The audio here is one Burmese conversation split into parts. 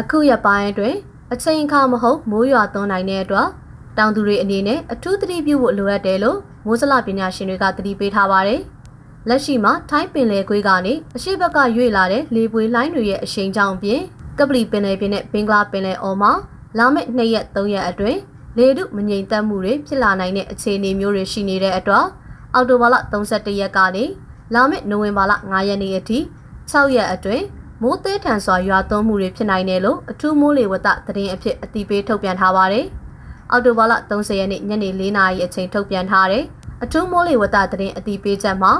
အခုရက်ပိုင်းအတွင်းအချိန်အခါမဟုတ်မိုးရွာသွန်းနိုင်တဲ့အတွက်တောင်သူတွေအနေနဲ့အထူးသတိပြုဖို့လိုအပ်တယ်လို့မိုးစလပညာရှင်တွေကသတိပေးထားပါတယ်။လက်ရှိမှာထိုင်းပင်လယ်ကွေးကနေအရှိတ်ဘက်ကရွေ့လာတဲ့လေပွေလှိုင်းတွေရဲ့အရှိန်ကြောင့်ပြင်ကပလီပင်လယ်ပြင်နဲ့ဘင်္ဂလားပင်လယ်အော်မှာလာမယ့်2ရက်3ရက်အတွင်းလေထုမငြိမ်သက်မှုတွေဖြစ်လာနိုင်တဲ့အခြေအနေမျိုးတွေရှိနေတဲ့အတွက်အောက်တိုဘာလ31ရက်ကနေလာမယ့်နိုဝင်ဘာလ9ရက်နေ့အထိ6ရက်အတွင်း မိုးသေးထန်စွာရွာသွန်းမှုတွေဖြစ်နိုင်တယ်လို့အထူးမိုးလေဝသသတင်းအဖြစ်အတည်ပြုထုတ်ပြန်ထားပါတယ်။အောက်တိုဘာလ30ရက်နေ့ညနေ4နာရီအချိန်ထုတ်ပြန်ထားတဲ့အထူးမိုးလေဝသသတင်းအတည်ပြုချက်မှာ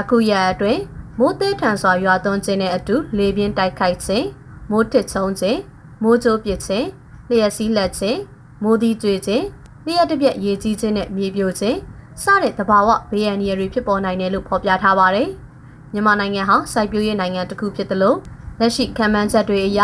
အခုရက်အတွင်းမိုးသေးထန်စွာရွာသွန်းခြင်းနဲ့အတူလေပြင်းတိုက်ခိုက်ခြင်းမိုးထစ်ချုံခြင်းမိုးကြိုးပစ်ခြင်းလျှက်စီးလက်ခြင်းမိုးသီးကျွေခြင်းလျှက်တစ်ပြက်ရေကြီးခြင်းနဲ့မြေပြိုခြင်းစတဲ့သဘာဝဘေးအန္တရာယ်တွေဖြစ်ပေါ်နိုင်တယ်လို့ဖော်ပြထားပါတယ်။ မြန်မာနိုင်ငံဟာစိုက်ပျိုးရေးနိုင်ငံတစ်ခုဖြစ်သလိုလက်ရှိခံမှန်းချက်တွေအရ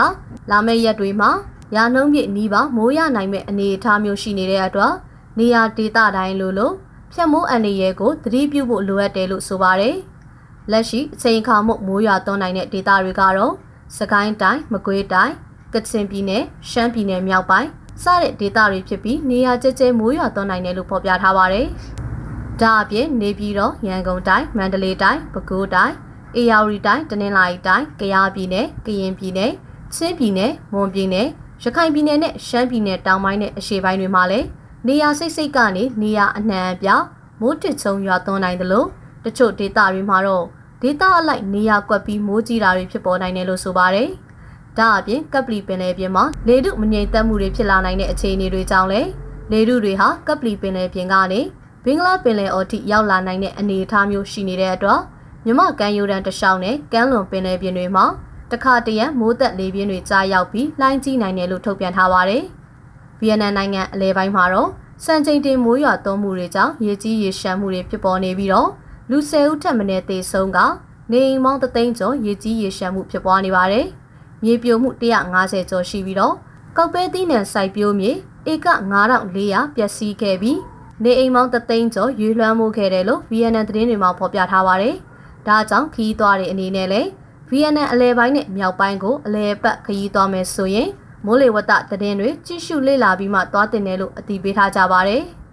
လာမယ့်ရက်တွေမှာရာနှုန်းပြည့်နီးပါမိုးရနိုင်မဲ့အနေအထားမျိုးရှိနေတဲ့အတွက်နေရာဒေသတိုင်းလိုလိုဖြတ်မိုးအန္တရာယ်ကိုသတိပြုဖို့လိုအပ်တယ်လို့ဆိုပါတယ်။လက်ရှိအချိန်အခါမှုမိုးရွာသွန်းနိုင်တဲ့ဒေသတွေကတော့စကိုင်းတိုင်းမကွေးတိုင်းကချင်ပြည်နယ်ရှမ်းပြည်နယ်မြောက်ပိုင်းစတဲ့ဒေသတွေဖြစ်ပြီးနေရာကျကျမိုးရွာသွန်းနိုင်တယ်လို့ဖော်ပြထားပါတယ်။ဒါအပြင်နေပြည်တော်ရန်ကုန်တိုင်းမန္တလေးတိုင်းပဲခူးတိုင်း အေရဝတီတိုင်းတနင်္လာရီတိုင်းကယားပြည်နယ်ကရင်ပြည်နယ်ချင်းပြည်နယ်မွန်ပြည်နယ်ရခိုင်ပြည်နယ်နဲ့ရှမ်းပြည်နယ်တောင်ပိုင်းနဲ့အရှေ့ပိုင်းတွေမှာလည်းနေရာစိတ်စိတ်ကနေနေရာအနှံအပြားမိုးတစ်ချုံရွာသွန်းနိုင်တယ်လို့တချို့ဒေသတွေမှာတော့ဒေသအလိုက်နေရာကွက်ပြီးမိုးကြီးတာတွေဖြစ်ပေါ်နိုင်တယ်လို့ဆိုပါတယ်။ဒါအပြင်ကပလီပင်လယ်ပြင်မှာလေထုမငြိမ်သက်မှုတွေဖြစ်လာနိုင်တဲ့အခြေအနေတွေကြောင့်လည်းလေထုတွေဟာကပလီပင်လယ်ပြင်ကနေဘင်္ဂလားပင်လယ်အော်ထိရောက်လာနိုင်တဲ့အနေအထားမျိုးရှိနေတဲ့အတွက် မြမကမ်းရိုးတန်းတစ်လျှောက်နဲ့ကမ်းလွန်ပင်လယ်ပြင်တွေမှာတခါတရံမိုးသက်လေပြင်းတွေကြားရောက်ပြီးလှိုင်းကြီးနိုင်တယ်လို့ထုတ်ပြန်ထားပါတယ်။ဗီယက်နမ်နိုင်ငံအလဲပိုင်းမှာတော့စံချိန်တင်မိုးရွာသွန်းမှုတွေကြောင့်ရေကြီးရေရှမ်းမှုတွေဖြစ်ပေါ်နေပြီးတော့လူ၁၀ဦးထက်မနည်းသေဆုံးကနေအိမ်မောင်းတသိန်းကျော်ရေကြီးရေရှမ်းမှုဖြစ်ပွားနေပါတယ်။မြေပြိုမှု150ကျော်ရှိပြီးတော့ကောက်ပဲသီးနှံစိုက်ပျိုးမြေဧက9400ပျက်စီးခဲ့ပြီးနေအိမ်မောင်းတသိန်းကျော်ရွေလွှမ်းမှုခဲ့တယ်လို့ VNN သတင်းတွေမှာဖော်ပြထားပါတယ်။ ဒါကြောင့်ခီးသွားတဲ့အနေနဲ့လည်းဗီယက်နမ်အလဲပိုင်းနဲ့မြောက်ပိုင်းကိုအလဲပတ်ခရီးသွားမယ်ဆိုရင်မိုးလေဝသသတင်းတွေကြည့်ရှုလေ့လာပြီးမှသွားတင်တယ်လို့အတည်ပြုထားကြပါတယ်။